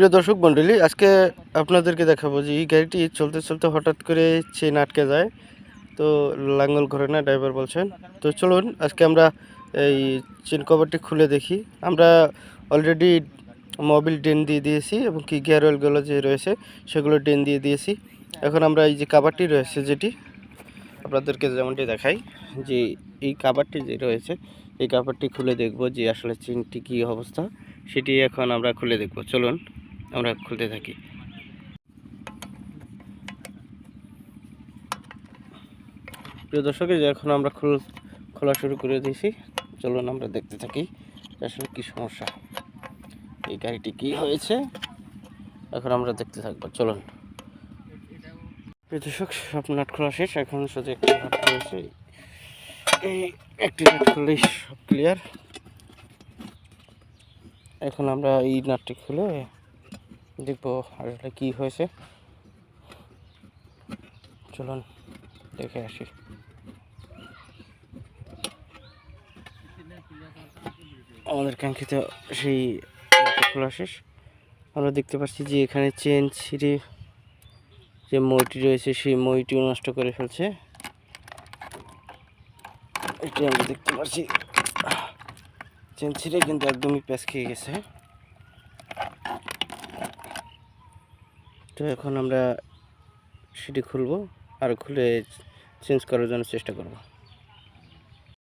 প্রিয় দর্শক মণ্ডলী আজকে আপনাদেরকে দেখাবো যে এই গাড়িটি চলতে চলতে হঠাৎ করে চেন আটকে যায়। তো লাঙ্গল ঘরে না, ড্রাইভার বলছেন। তো চলুন, আজকে আমরা এই চেন কভারটি খুলে দেখি। আমরা অলরেডি মোবিল ডেন দিয়ে দিয়েছি এবং কি গিয়ার অয়েলগুলো যে রয়েছে, সেগুলো ডেন দিয়ে দিয়েছি। এখন আমরা এই যে কাভারটি রয়েছে যেটি, আপনাদেরকে যেমনটি দেখাই, যে এই কাভারটি যে রয়েছে, এই কাভারটি খুলে দেখব যে আসলে চেনটি কী অবস্থা, সেটি এখন আমরা খুলে দেখব। চলুন। আমরা খুলতে থাকি। প্রিয় দর্শক এখন আমরা খুল, খোলা শুরু করে দিয়েছি। চলুন আমরা দেখতে থাকি আসলে কী সমস্যা। এই গাড়িটি কী হয়েছে? এখন আমরা দেখতে থাকব। চলুন। প্রিয় দর্শক সব নাট খোলা শেষ। এখন শুধু একটি নাট রয়েছে। এই একটি নাট খুললেই সব ক্লিয়ার এখন আমরা এই নাটটি খুলে দেখব আসলে কি হয়েছে। চলুন, দেখে আসি। আমাদের কাঙ্ক্ষিত সেই খোলা শেষ। আমরা দেখতে পাচ্ছি যে এখানে চেন ছিঁড়ে যে মইটি রয়েছে, সেই মইটিও নষ্ট করে ফেলছে। এটি আমরা দেখতে পাচ্ছি। চেন ছিঁড়ে কিন্তু একদমই প্যাঁচ খেয়ে গেছে। তো এখন আমরা সেটি খুলবো আর খুলে চেঞ্জ করার জন্য চেষ্টা করব।